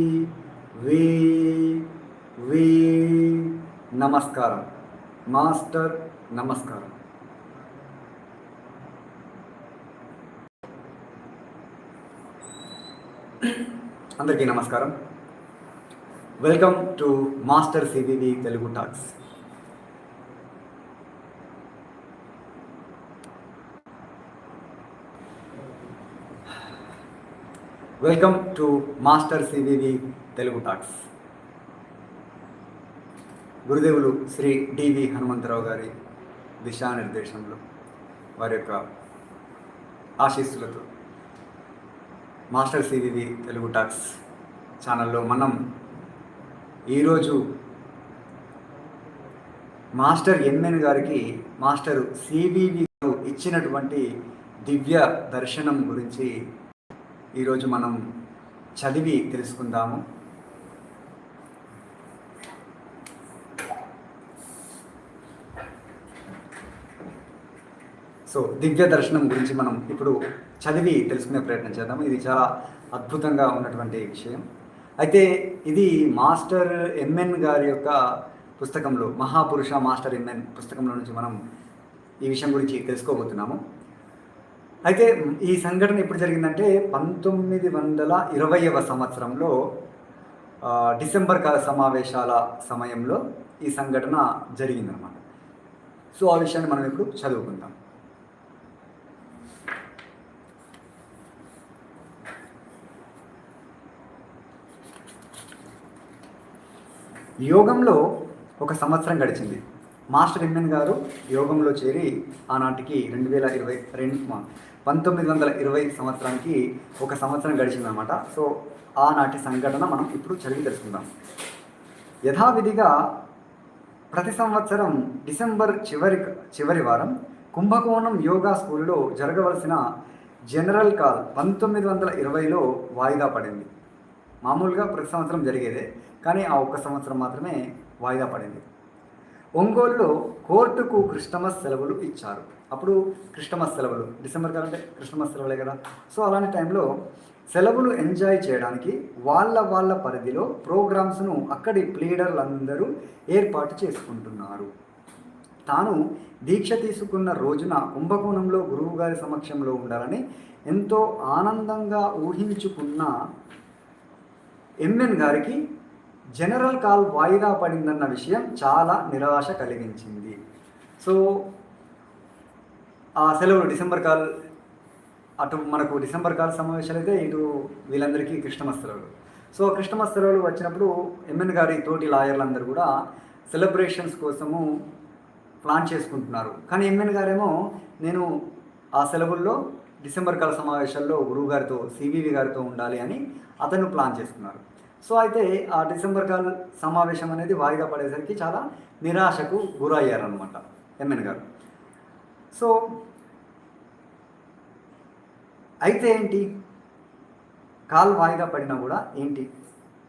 వి వి నమస్కారం. మాస్టర్ నమస్కారం. అందరికీ నమస్కారం. Welcome to master CVV Telugu talks. Welcome to master CVV Telugu talks. గురుదేవులు శ్రీ డివి హనుమంతరావు గారి దిశానిర్దేశంలో వారి యొక్క ఆశీస్సులతో మాస్టర్ సివివి తెలుగు టాక్స్ ఛానల్లో మనం ఈరోజు మాస్టర్ ఎంఎన్ గారికి మాస్టర్ సివివి గారు ఇచ్చినటువంటి దివ్య దర్శనం గురించి ఈరోజు మనం చదివి తెలుసుకుందాము. సో దివ్య దర్శనం గురించి మనం ఇప్పుడు చదివి తెలుసుకునే ప్రయత్నం చేద్దాము. ఇది చాలా అద్భుతంగా ఉన్నటువంటి విషయం. అయితే ఇది మాస్టర్ ఎంఎన్ గారి యొక్క పుస్తకంలో మహాపురుష మాస్టర్ ఎంఎన్ పుస్తకంలో నుంచి మనం ఈ విషయం గురించి తెలుసుకోబోతున్నాము. అయితే ఈ సంఘటన ఎప్పుడు జరిగిందంటే పంతొమ్మిది వందల ఇరవైవ సంవత్సరంలో డిసెంబర్ కాల సమావేశాల సమయంలో ఈ సంఘటన జరిగిందనమాట సో ఆ విషయాన్ని మనం ఇప్పుడు చదువుకుందాం. యోగంలో ఒక సంవత్సరం గడిచింది. మాస్టర్ ఎమ్మెన్ గారు యోగంలో చేరి ఆనాటికి రెండు వేల ఇరవై రెండు పంతొమ్మిది వందల ఇరవై సంవత్సరానికి ఒక సంవత్సరం గడిచిందనమాట సో ఆనాటి సంఘటన మనం ఇప్పుడు చదివి తెలుసుకుందాం. యథావిధిగా ప్రతి సంవత్సరం డిసెంబర్ చివరి చివరి వారం కుంభకోణం యోగా స్కూల్లో జరగవలసిన జనరల్ కాల్ పంతొమ్మిది వందల ఇరవైలో వాయిదా పడింది. మామూలుగా ప్రతి సంవత్సరం జరిగేదే కానీ ఆ ఒక్క సంవత్సరం మాత్రమే వాయిదా పడింది. ఒంగోలులో కోర్టుకు క్రిస్టమస్ సెలవులు ఇచ్చారు. అప్పుడు క్రిస్టమస్ సెలవులు డిసెంబర్ కాలంటే క్రిస్టమస్ సెలవులే కదా. సో అలాంటి టైంలో సెలవులు ఎంజాయ్ చేయడానికి వాళ్ళ వాళ్ళ పరిధిలో ప్రోగ్రామ్స్ను అక్కడి ప్లీడర్లందరూ ఏర్పాటు చేసుకుంటున్నారు. తాను దీక్ష తీసుకున్న రోజున కుంభకోణంలో గురువుగారి సమక్షంలో ఉండాలని ఎంతో ఆనందంగా ఊహించుకున్న ఎంఎన్ గారికి జనరల్ కాల్ వాయిదా పడిందన్న విషయం చాలా నిరాశ కలిగించింది. సో ఆ సెలవులు డిసెంబర్ కాల్ అటు మనకు డిసెంబర్ కాల్ సమావేశాలు అయితే ఇటు వీళ్ళందరికీ క్రిస్టమస్ సెలవులు సో క్రిస్టమస్ సెలవులు వచ్చినప్పుడు ఎంఎన్ గారి తోటి లాయర్లందరూ కూడా సెలబ్రేషన్స్ కోసము ప్లాన్ చేసుకుంటున్నారు. కానీ ఎంఎన్ గారేమో నేను ఆ సెలవుల్లో డిసెంబర్ కాల సమావేశాల్లో గురువు గారితో సివివి గారితో ఉండాలి అని అతను ప్లాన్ చేసుకున్నారు. సో అయితే ఆ డిసెంబర్ కాల్ సమావేశం అనేది వాయిదా పడేసరికి చాలా నిరాశకు గురయ్యారనమాట ఎంఎన్ గారు. సో అయితే ఏంటి? కాల్ వాయిదా పడినా కూడా ఏంటి?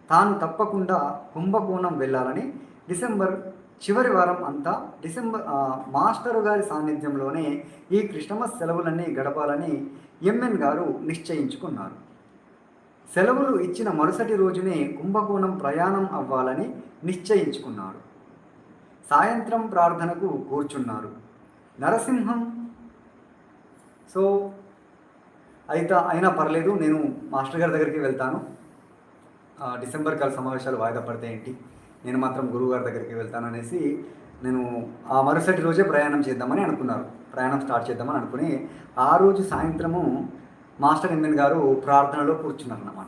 తాను తప్పకుండా కుంభకోణం వెళ్ళాలని డిసెంబర్ చివరి వారం అంతా డిసెంబర్ మాస్టరు గారి సాన్నిధ్యంలోనే ఈ క్రిస్టమస్ సెలవులన్నీ గడపాలని ఎంఎన్ గారు నిశ్చయించుకున్నారు. సెలవులు ఇచ్చిన మరుసటి రోజునే కుంభకోణం ప్రయాణం అవ్వాలని నిశ్చయించుకున్నారు సాయంత్రం ప్రార్థనకు కూర్చున్నారు. నరసింహం సో అయితే అయినా పర్లేదు నేను మాస్టర్ గారి దగ్గరికి వెళ్తాను. డిసెంబర్ కాల సమావేశాలు వాయిదా పడితే ఏంటి? నేను మాత్రం గురువు గారి దగ్గరికి వెళ్తాను అనేసి నేను ఆ మరుసటి రోజే ప్రయాణం చేద్దామని అనుకున్నారు. ప్రయాణం స్టార్ట్ చేద్దామని అనుకుని ఆ రోజు సాయంత్రము మాస్టర్ ఎంఎన్ గారు ప్రార్థనలో కూర్చున్నారు అన్నమాట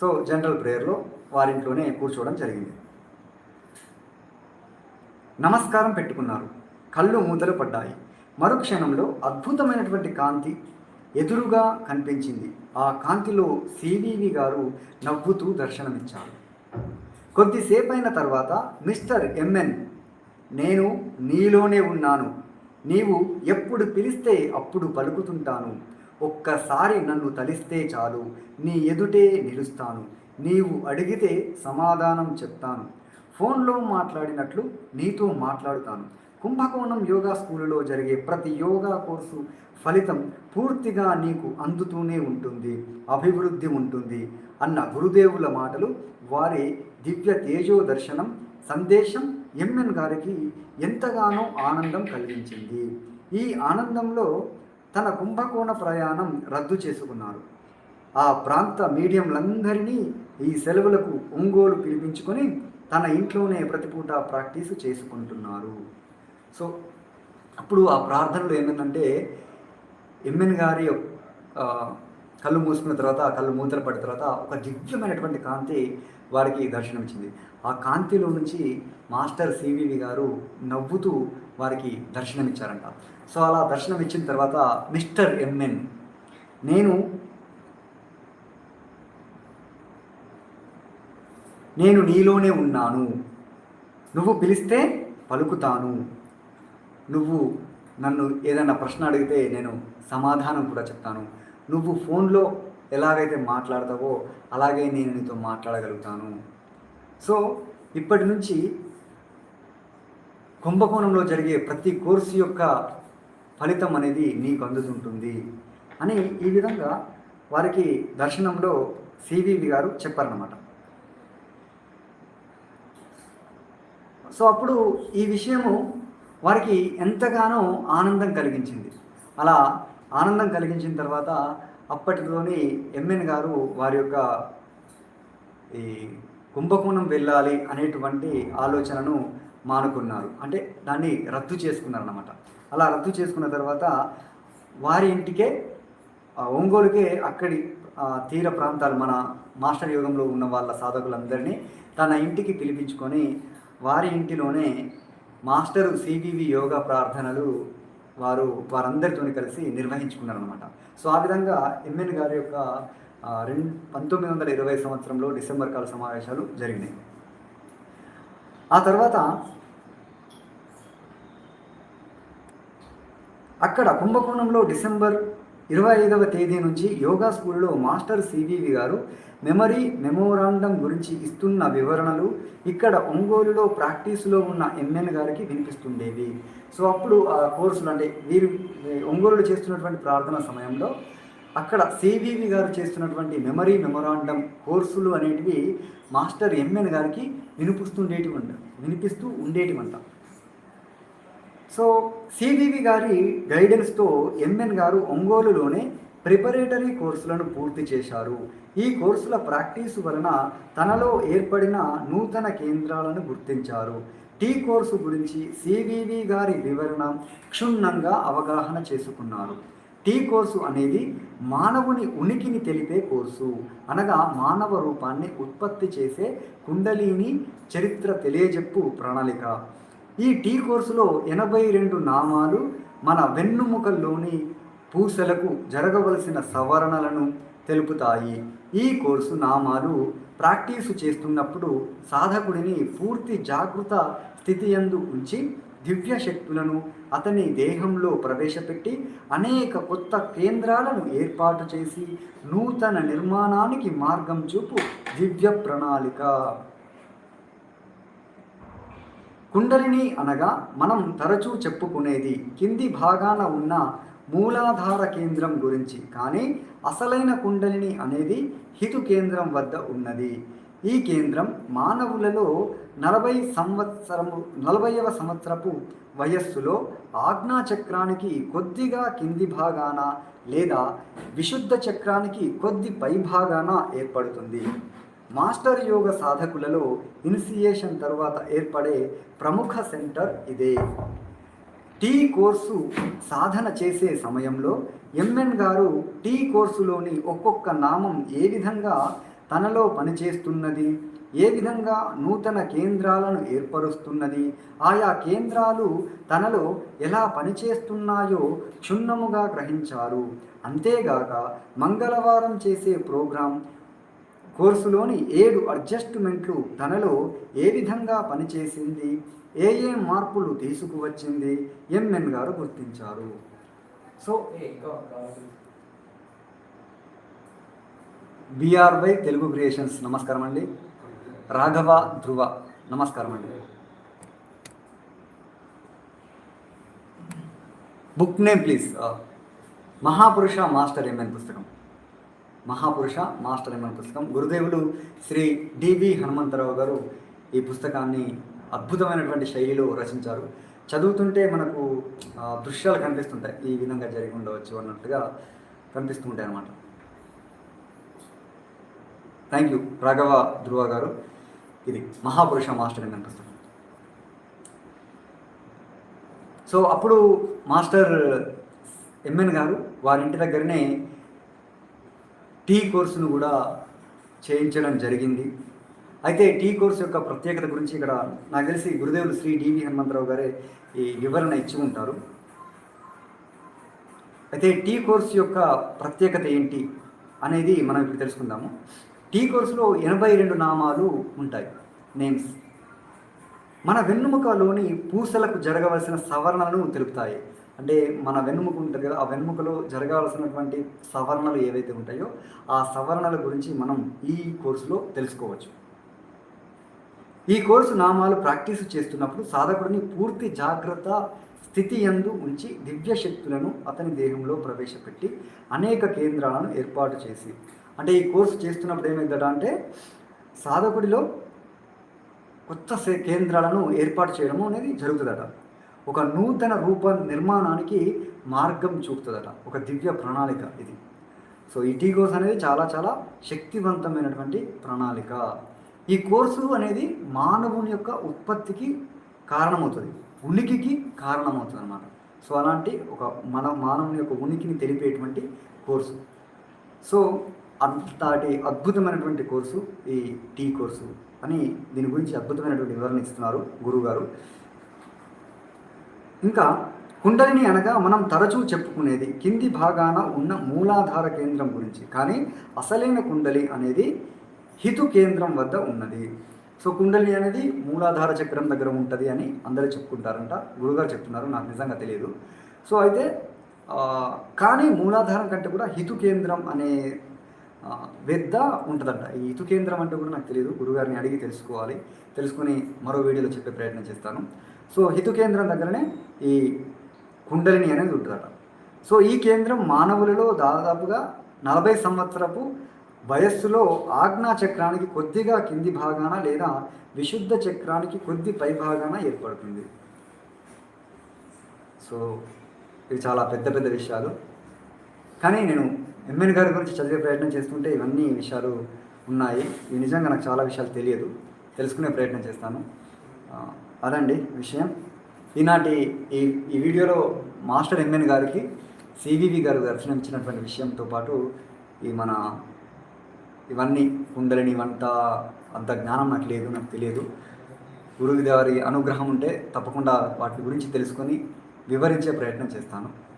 సో జనరల్ ప్రేయర్లో వారింట్లోనే కూర్చోవడం జరిగింది. నమస్కారం పెట్టుకున్నారు. కళ్ళు మూతలు పడ్డాయి. మరుక్షణంలో అద్భుతమైనటువంటి కాంతి ఎదురుగా కనిపించింది. ఆ కాంతిలో సివివి గారు నవ్వుతూ దర్శనమిచ్చారు. కొద్దిసేపైన తర్వాత మిస్టర్ ఎంఎన్ నేను నీలోనే ఉన్నాను. నీవు ఎప్పుడు పిలిస్తే అప్పుడు పలుకుతుంటాను. ఒక్కసారి నన్ను తలిస్తే చాలు. నీ ఎదుటే నిలుస్తాను. నీవు అడిగితే సమాధానం చెప్తాను. ఫోన్లో మాట్లాడినట్లు నీతో మాట్లాడుతాను. కుంభకోణం యోగా స్కూలులో జరిగే ప్రతి యోగా కోర్సు ఫలితం పూర్తిగా నీకు అందుతూనే ఉంటుంది. అభివృద్ధి ఉంటుంది అన్న గురుదేవుల మాటలు వారి దివ్య తేజో దర్శనం సందేశం ఎంఎన్ గారికి ఎంతగానో ఆనందం కలిగించింది. ఈ ఆనందంలో తన కుంభకోణ ప్రయాణం రద్దు చేసుకున్నారు. ఆ ప్రాంత మీడియంలందరినీ ఈ సెలవులకు ఒంగోలు పిలిపించుకొని తన ఇంట్లోనే ప్రతిపూట ప్రాక్టీస్ చేసుకుంటున్నారు. సో అప్పుడు ఆ ప్రార్థనలో ఏమైందంటే ఎమ్మెన్ గారి కళ్ళు మూసుకున్న తర్వాత కళ్ళు మూతలు పడిన తర్వాత ఒక దివ్యమైనటువంటి కాంతి వారికి దర్శనమిచ్చింది. ఆ కాంతిలో నుంచి మాస్టర్ సివివి గారు నవ్వుతూ వారికి దర్శనమిచ్చారంట. సో అలా దర్శనం ఇచ్చిన తర్వాత మిస్టర్ ఎంఎన్ నేను నేను నీలోనే ఉన్నాను. నువ్వు పిలిస్తే పలుకుతాను. నువ్వు నన్ను ఏదైనా ప్రశ్న అడిగితే నేను సమాధానం కూడా చెప్తాను. నువ్వు ఫోన్లో ఎలాగైతే మాట్లాడతావో అలాగే నేను నీతో మాట్లాడగలుగుతాను. సో ఇప్పటి నుంచి కుంభకోణంలో జరిగే ప్రతి కోర్సు యొక్క ఫలితం అనేది నీకు అందుతుంటుంది అని ఈ విధంగా వారికి దర్శనంలో సివివి గారు చెప్పారన్నమాట. సో అప్పుడు ఈ విషయము వారికి ఎంతగానో ఆనందం కలిగించింది. అలా ఆనందం కలిగించిన తర్వాత అప్పటిలోని ఎంఎన్ గారు వారి యొక్క ఈ కుంభకోణం వెళ్ళాలి అనేటువంటి ఆలోచనను మానుకున్నారు. అంటే దాన్ని రద్దు చేసుకున్నారనమాట అలా రద్దు చేసుకున్న తర్వాత వారి ఇంటికే ఒంగోలుకే అక్కడి తీర ప్రాంతాలు మన మాస్టర్ యోగంలో ఉన్న వాళ్ళ సాధకులందరినీ తన ఇంటికి పిలిపించుకొని వారి ఇంటిలోనే మాస్టర్ సిబివి యోగా ప్రార్థనలు వారు వారందరితో కలిసి నిర్వహించుకున్నారనమాట సో ఆ విధంగా ఎంఎన్ గారి యొక్క రెండు పంతొమ్మిది వందల ఇరవై సంవత్సరంలో డిసెంబర్ కాల సమావేశాలు జరిగినాయి. ఆ తర్వాత అక్కడ కుంభకోణంలో డిసెంబర్ ఇరవై ఐదవ తేదీ నుంచి యోగా స్కూల్లో master CVV garu memory memorandum గురించి ఇస్తున్న వివరణలు ఇక్కడ ఒంగోలులో ప్రాక్టీస్లో ఉన్న ఎంఎన్ గారికి వినిపిస్తుండేవి. సో అప్పుడు ఆ కోర్సులు అంటే వీరు ఒంగోలులో చేస్తున్నటువంటి ప్రార్థన సమయంలో అక్కడ సివివి గారు చేస్తున్నటువంటి మెమరీ మెమొరాండం కోర్సులు అనేటివి మాస్టర్ ఎంఎన్ గారికి వినిపిస్తుండేటివంట వినిపిస్తూ ఉండేటివంట. సో సివివి గారి గైడెన్స్తో ఎంఎన్ గారు ఒంగోలులోనే ప్రిపరేటరీ కోర్సులను పూర్తి చేశారు. ఈ కోర్సుల ప్రాక్టీసు వలన తనలో ఏర్పడిన నూతన కేంద్రాలను గుర్తించారు. టీ కోర్సు గురించి సివివి గారి వివరణ క్షుణ్ణంగా అవగాహన చేసుకున్నారు. టీ కోర్సు అనేది మానవుని ఉనికిని తెలిపే కోర్సు. అనగా మానవ రూపాన్ని ఉత్పత్తి చేసే కుండలిని చరిత్ర తెలియజెప్పు ప్రణాళిక. ఈ టీ కోర్సులో ఎనభై రెండు నామాలు మన వెన్నుముకల్లోని పూసలకు జరగవలసిన సవరణలను తెలుపుతాయి. ఈ కోర్సు నామాలు ప్రాక్టీసు చేస్తున్నప్పుడు సాధకుడిని పూర్తి జాగృత స్థితి యందు ఉంచి దివ్య శక్తులను అతని దేహంలో ప్రవేశపెట్టి అనేక కొత్త కేంద్రాలను ఏర్పాటు చేసి నూతన నిర్మాణానికి మార్గం చూపు దివ్య ప్రణాళిక. కుండలిని అనగా మనం తరచూ చెప్పుకునేది కింది భాగాన ఉన్న మూలాధార కేంద్రం గురించి కానీ అసలైన కుండలిని అనేది హితు కేంద్రం వద్ద ఉన్నది. ఈ కేంద్రం మానవులలో నలభై సంవత్సరము నలభైవ సంవత్సరపు వయస్సులో ఆజ్ఞా చక్రానికి కొద్దిగా కింది భాగాన లేదా విశుద్ధ చక్రానికి కొద్ది పై భాగాన ఏర్పడుతుంది. మాస్టర్ యోగ సాధకులలో ఇనిషియేషన్ తర్వాత ఏర్పడే ప్రముఖ సెంటర్ ఇదే. టీ కోర్సు సాధన చేసే సమయంలో ఎంఎన్ గారు టీ కోర్సులోని ఒక్కొక్క నామం ఏ విధంగా తనలో పనిచేస్తున్నది. ఏ విధంగా నూతన కేంద్రాలను ఏర్పరుస్తున్నది. ఆయా కేంద్రాలు తనలో ఎలా పనిచేస్తున్నాయో క్షుణ్ణముగా గ్రహించారు. అంతేగాక మంగళవారం చేసే ప్రోగ్రాం కోర్సులోని ఏడు అడ్జస్ట్మెంట్లు తనలో ఏ విధంగా పనిచేసింది ఏ ఏ మార్పులు తీసుకువచ్చింది ఎంఎన్ గారు గుర్తించారు. So BRY Telugu creations. నమస్కారం అండి. రాఘవ ధ్రువ. నమస్కారం అండి. Book name please. Mahapurusha master MN పుస్తకం? మహాపురుష మాస్టర్ ఎంఎన్ పుస్తకం? గురుదేవుడు శ్రీ డివి హనుమంతరావు గారు ఈ పుస్తకాన్ని అద్భుతమైనటువంటి శైలిలో రచించారు. చదువుతుంటే మనకు దృశ్యాలు కనిపిస్తుంటాయి. ఈ విధంగా జరిగి ఉండవచ్చు అన్నట్టుగా కనిపిస్తుంటాయి అన్నమాట థ్యాంక్ యూ రాఘవ ధ్రువ గారు. ఇది మహాపురుష మాస్టర్ అని అనిపిస్తుంది సో అప్పుడు మాస్టర్ ఎంఎన్ గారు వారి ఇంటి దగ్గరనే టీ కోర్సును కూడా చేయించడం జరిగింది. అయితే టీ కోర్సు యొక్క ప్రత్యేకత గురించి ఇక్కడ నాకు తెలిసి గురుదేవులు శ్రీ డివి హనుమంతరావు గారే ఈ వివరణ ఇచ్చి ఉంటారు. అయితే టీ కోర్సు యొక్క ప్రత్యేకత ఏంటి అనేది మనం ఇప్పుడు తెలుసుకుందాము. టీ కోర్సులో ఎనభై రెండు నామాలు ఉంటాయి. నేమ్స్ మన వెన్నుముకలోని పూసలకు జరగవలసిన సవరణలను తెలుపుతాయి. అంటే మన వెన్నుముక ఉంటుంది కదా ఆ వెన్నుముకలో జరగాల్సినటువంటి సవరణలు ఏవైతే ఉంటాయో ఆ సవరణల గురించి మనం ఈ కోర్సులో తెలుసుకోవచ్చు. ఈ కోర్సు నామాలు ప్రాక్టీస్ చేస్తున్నప్పుడు సాధకుడిని పూర్తి జాగ్రత్త స్థితి యందు ఉంచి దివ్య శక్తులను అతని దేహంలో ప్రవేశపెట్టి అనేక కేంద్రాలను ఏర్పాటు చేసి అంటే ఈ కోర్సు చేస్తున్నప్పుడు ఏమైందట అంటే సాధకుడిలో కొత్త సే- కేంద్రాలను ఏర్పాటు చేయడము అనేది జరుగుతుందట. ఒక నూతన రూప నిర్మాణానికి మార్గం చూపుతుందట. ఒక దివ్య ప్రణాళిక ఇది. సో ఈ టీ కోర్స్ అనేది చాలా చాలా శక్తివంతమైనటువంటి ప్రణాళిక. ఈ కోర్సు అనేది మానవుని యొక్క ఉత్పత్తికి కారణమవుతుంది. ఉనికికి కారణమవుతుంది అనమాట సో అలాంటి ఒక మన మానవుని యొక్క ఉనికిని తెలిపేటువంటి కోర్సు. సో అంతటి అద్భుతమైనటువంటి కోర్సు ఈ టీ కోర్సు అని దీని గురించి అద్భుతమైనటువంటి వివరణ ఇస్తున్నారు గురువుగారు. ఇంకా కుండలిని అనగా మనం తరచూ చెప్పుకునేది కింది భాగాన ఉన్న మూలాధార కేంద్రం గురించి. కానీ అసలైన కుండలి అనేది హితు కేంద్రం వద్ద ఉన్నది. సో కుండలి అనేది మూలాధార చక్రం దగ్గర ఉంటుంది అని అందరూ చెప్పుకుంటారంట. గురుగారు చెప్తున్నారు నాకు నిజంగా తెలియదు. సో అయితే కానీ మూలాధారం కంటే కూడా హితు కేంద్రం అనే వెద్ద ఉంటుందంట. ఈ హితు కేంద్రం అంటే కూడా నాకు తెలియదు గురుగారిని అడిగి తెలుసుకోవాలి. తెలుసుకుని మరో వీడియోలో చెప్పే ప్రయత్నం చేస్తాను. సో హితు కేంద్రం దగ్గరనే ఈ కుండలిని అనేది ఉంటుందట. సో ఈ కేంద్రం మానవులలో దాదాపుగా నలభై సంవత్సరపు వయస్సులో ఆజ్ఞా చక్రానికి కొద్దిగా కింది భాగాన లేదా విశుద్ధ చక్రానికి కొద్ది పై భాగాన ఏర్పడుతుంది. సో ఇవి చాలా పెద్ద పెద్ద విషయాలు. కానీ నేను ఎంఎన్ గారి గురించి చదివే ప్రయత్నం చేస్తుంటే ఇవన్నీ విషయాలు ఉన్నాయి. ఇవి నిజంగా నాకు చాలా విషయాలు తెలియదు. తెలుసుకునే ప్రయత్నం చేస్తాను. అదండి విషయం. ఈనాటి ఈ ఈ వీడియోలో మాస్టర్ ఎంఎన్ గారికి సివివి గారు దర్శనం ఇచ్చినటువంటి విషయంతో పాటు ఈ మన ఇవన్నీ కుండలిని వంట అంత జ్ఞానం నాకు లేదు నాకు తెలియదు. గురువు గారి అనుగ్రహం ఉంటే తప్పకుండా వాటి గురించి తెలుసుకొని వివరించే ప్రయత్నం చేస్తాను.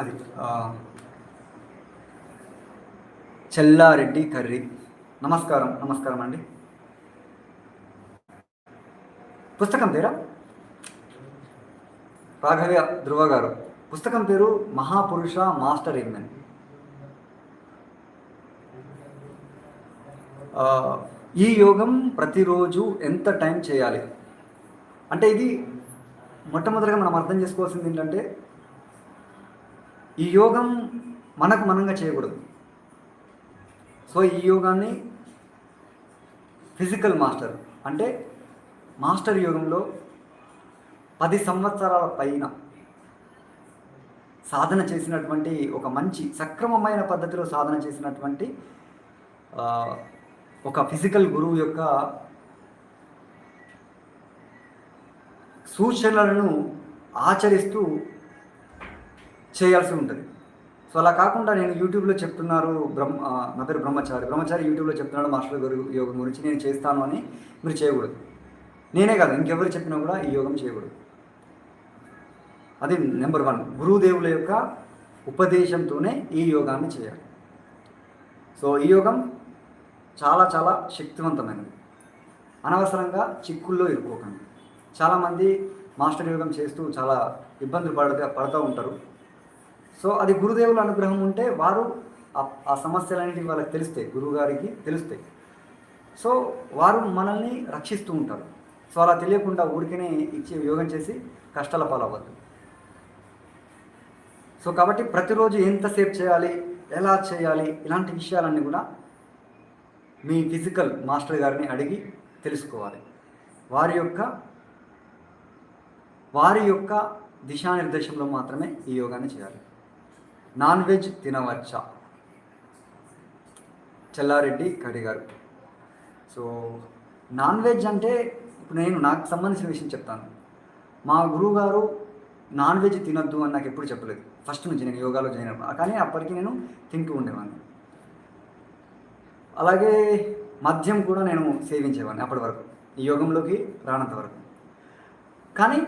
అది చెల్లారెడ్డి కర్రీ. నమస్కారం నమస్కారం అండి. పుస్తకం పేరా? రాఘవ్య ధ్రువ గారు. పుస్తకం పేరు మహాపురుష మాస్టర్ ఇన్మెన్ ఈ యోగం ప్రతిరోజు ఎంత టైం చేయాలి? అంటే ఇది మొట్టమొదటిగా మనం అర్థం చేసుకోవాల్సింది ఏంటంటే ఈ యోగం మనకు మనంగా చేయకూడదు. సో ఈ యోగాన్ని ఫిజికల్ మాస్టర్ అంటే మాస్టర్ యోగంలో పది సంవత్సరాల పైన సాధన చేసినటువంటి ఒక మంచి సక్రమమైన పద్ధతిలో సాధన చేసినటువంటి ఒక ఫిజికల్ గురువు యొక్క సూచనలను ఆచరిస్తూ చేయాల్సి ఉంటుంది. సో అలా కాకుండా నేను యూట్యూబ్లో చెప్తున్నారు బ్రహ్మ నా పేరు బ్రహ్మచారి. బ్రహ్మచారి యూట్యూబ్లో చెప్తున్నాడు మాస్టర్ గారు యోగం గురించి. నేను చేస్తాను అని మీరు చేయకూడదు. నేనే కాదు ఇంకెవరు చెప్పినా కూడా ఈ యోగం చేయకూడదు. అది నెంబర్ వన్. గురుదేవుల యొక్క ఉపదేశంతోనే ఈ యోగాన్ని చేయాలి. సో ఈ యోగం చాలా చాలా శక్తివంతమైనది. అనవసరంగా చిక్కుల్లో ఇరుక్కోకండి. చాలామంది మాస్టర్ యోగం చేస్తూ చాలా ఇబ్బందులు పడుతూ పడుతూ ఉంటారు. సో అది గురుదేవుల అనుగ్రహం ఉంటే వారు ఆ- ఆ వాళ్ళకి తెలుస్తాయి గురువుగారికి తెలుస్తాయి. సో వారు మనల్ని రక్షిస్తూ ఉంటారు. సో అలా తెలియకుండా ఊరికనే ఇచ్చి యోగం చేసి కష్టాల పాలవ్వద్దు. సో కాబట్టి ప్రతిరోజు ఎంతసేపు చేయాలి ఎలా చేయాలి ఇలాంటి విషయాలన్నీ కూడా మీ ఫిజికల్ మాస్టర్ గారిని అడిగి తెలుసుకోవాలి. వారి యొక్క వారి యొక్క దిశానిర్దేశంలో మాత్రమే ఈ యోగాన్ని చేయాలి. నాన్ వెజ్ తినవచ్చా? చెల్లారెడ్డి కడిగారు. సో నాన్ వెజ్ అంటే ఇప్పుడు నేను నాకు సంబంధించిన విషయం చెప్తాను. మా గురువు గారు నాన్ వెజ్ తినొద్దు అని నాకు ఎప్పుడు చెప్పలేదు. ఫస్ట్ నుంచి నేను యోగాలో జాయిన్ అవ్వను కానీ అప్పటికి నేను తింటూ ఉండేవాడిని అలాగే మద్యం కూడా నేను సేవించేవాడిని అప్పటి వరకు. ఈ యోగంలోకి రానంత వరకు. కానీ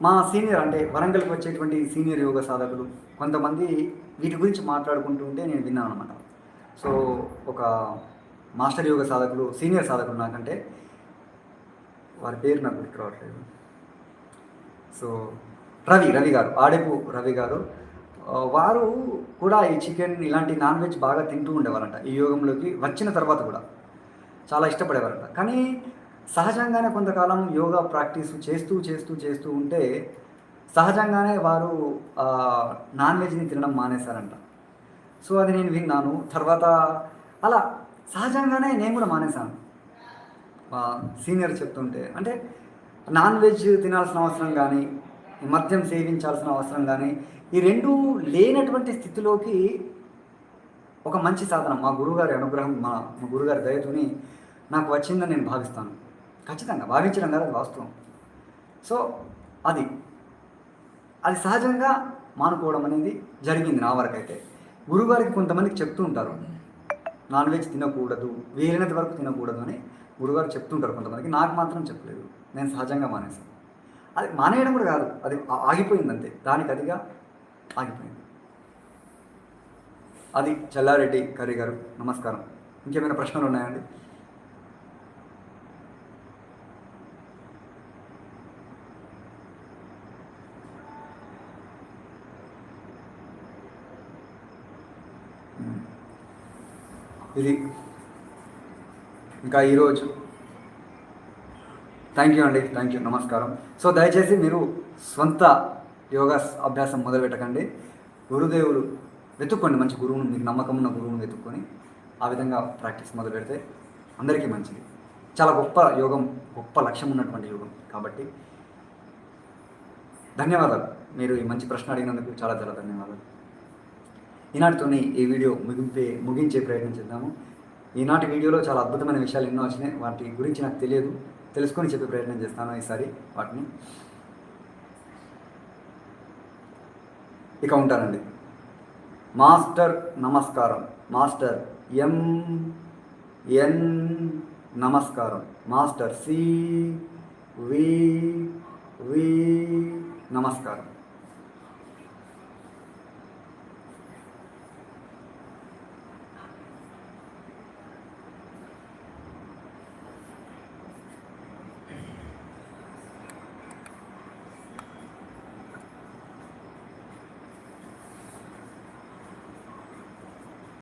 మా సీనియర్ అంటే వరంగల్కి వచ్చేటువంటి సీనియర్ యోగ సాధకులు కొంతమంది వీటి గురించి మాట్లాడుకుంటూ ఉంటే నేను విన్నాను అనమాట సో ఒక మాస్టర్ యోగ సాధకులు సీనియర్ సాధకులు నాకంటే వారి పేరు నాకు గుర్తు రావట్లేదు సో రవి రవి గారు ఆడేపు రవి గారు వారు కూడా ఈ చికెన్ ఇలాంటి నాన్ వెజ్ బాగా తింటూ ఉండేవారంట. ఈ యోగంలోకి వచ్చిన తర్వాత కూడా చాలా ఇష్టపడేవారంట. కానీ సహజంగానే కొంతకాలం యోగా ప్రాక్టీస్ చేస్తూ చేస్తూ చేస్తూ ఉంటే సహజంగానే వారు నాన్ వెజ్ని తినడం మానేశారంట. సో అది నేను విన్నాను. తర్వాత అలా సహజంగానే నేను కూడా మానేశాను. సీనియర్ చెప్తుంటే అంటే నాన్ వెజ్ తినాల్సిన అవసరం కానీ మద్యం సేవించాల్సిన అవసరం కానీ ఈ రెండు లేనటువంటి స్థితిలోకి ఒక మంచి సాధన మా గురువుగారి అనుగ్రహం మా మా గురుగారి దయతోని నాకు వచ్చిందని నేను భావిస్తాను. ఖచ్చితంగా భావించడం కదా అది వాస్తవం. సో అది. అది సహజంగా మానుకోవడం అనేది జరిగింది నా వరకైతే గురుగారికి కొంతమందికి చెప్తూ ఉంటారు. నాన్ వెజ్ తినకూడదు వీలైనంత వరకు తినకూడదు అని గురుగారు చెప్తుంటారు కొంతమందికి. నాకు మాత్రం చెప్పలేదు. నేను సహజంగా మానేసాను అది మానేయడం కూడా కాదు. అది ఆగిపోయింది అంతే. దానికి అదిగా ఆగిపోయింది. అది చల్లారెడ్డి కర్రీ గారు నమస్కారం. ఇంకేమైనా ప్రశ్నలు ఉన్నాయండి? ఇది ఇంకా ఈరోజు. థ్యాంక్ యూ అండి. థ్యాంక్ యూ నమస్కారం. సో దయచేసి మీరు సొంత యోగా అభ్యాసం మొదలు పెట్టకండి గురుదేవులు వెతుక్కోండి. మంచి గురువును మీకు నమ్మకం ఉన్న గురువును వెతుక్కొని ఆ విధంగా ప్రాక్టీస్ మొదలు పెడితే అందరికీ మంచిది. చాలా గొప్ప యోగం గొప్ప లక్ష్యం ఉన్నటువంటి యోగం కాబట్టి ధన్యవాదాలు. మీరు ఈ మంచి ప్రశ్న అడిగినందుకు చాలా చాలా ధన్యవాదాలు. ఈనాటితోనే ఈ వీడియో ముగింపే ముగించే ప్రయత్నం చేద్దాము. ఈనాటి వీడియోలో చాలా అద్భుతమైన విషయాలు ఎన్నో వచ్చినాయి. వాటి గురించి నాకు తెలియదు. తెలుసుకొని చెప్పే ప్రయత్నం చేస్తాను ఈసారి వాటిని. ఇక ఉంటానండి మాస్టర్ నమస్కారం. మాస్టర్ ఎం ఎన్ నమస్కారం. మాస్టర్ సి వి వి నమస్కారం.